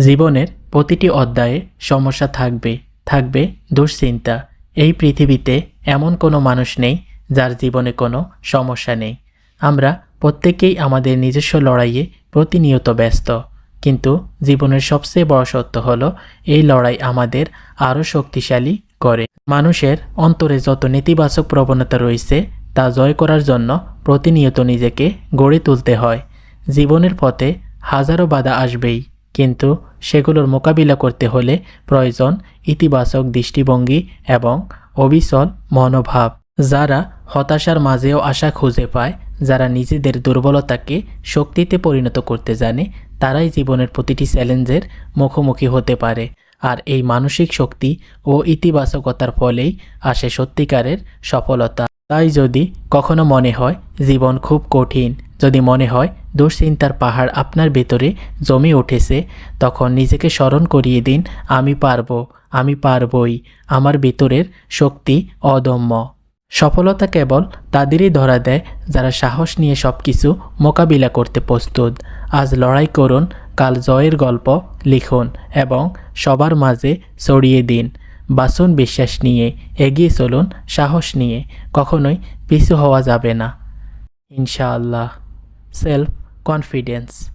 জীবনের প্রতিটি অধ্যায়ে সমস্যা থাকবে থাকবে দুশ্চিন্তা। এই পৃথিবীতে এমন কোনো মানুষ নেই যার জীবনে কোনো সমস্যা নেই। আমরা প্রত্যেকেই আমাদের নিজস্ব লড়াইয়ে প্রতিনিয়ত ব্যস্ত। কিন্তু জীবনের সবচেয়ে বড় সত্য হলো, এই লড়াই আমাদের আরও শক্তিশালী করে। মানুষের অন্তরে যত নেতিবাচক প্রবণতা রয়েছে, তা জয় করার জন্য প্রতিনিয়ত নিজেকে গড়ে তুলতে হয়। জীবনের পথে হাজারো বাধা আসবেই। কিন্তু সেগুলোর মোকাবিলা করতে হলে প্রয়োজন ইতিবাচক দৃষ্টিভঙ্গি এবং অবিচল মনোভাব। যারা হতাশার মাঝেও আশা খুঁজে পায়, যারা নিজেদের দুর্বলতাকে শক্তিতে পরিণত করতে জানে, তারাই জীবনের প্রতিটি চ্যালেঞ্জের মুখোমুখি হতে পারে। আর এই মানসিক শক্তি ও ইতিবাচকতার ফলেই আসে সত্যিকারের সফলতা। তাই যদি কখনো মনে হয়, জীবন খুব কঠিন। যদি মনে হয় দুশ্চিন্তার পাহাড় আপনার ভেতরে জমে উঠেছে, তখন নিজেকে স্মরণ করিয়ে দিন, আমি পারব, আমি পারবই, আমার ভেতরের শক্তি অদম্য। সফলতা কেবল তাদেরই ধরা দেয় যারা সাহস নিয়ে সব কিছু মোকাবিলা করতে প্রস্তুত। আজ লড়াই করুন, কাল জয়ের গল্প লিখুন এবং সবার মাঝে ছড়িয়ে দিন। বাসন বিশ্বাস নিয়ে, এগিয়ে চলুন সাহস নিয়ে, কখনোই পিছু হওয়া যাবে না। ইনশাআল্লাহ। self confidence.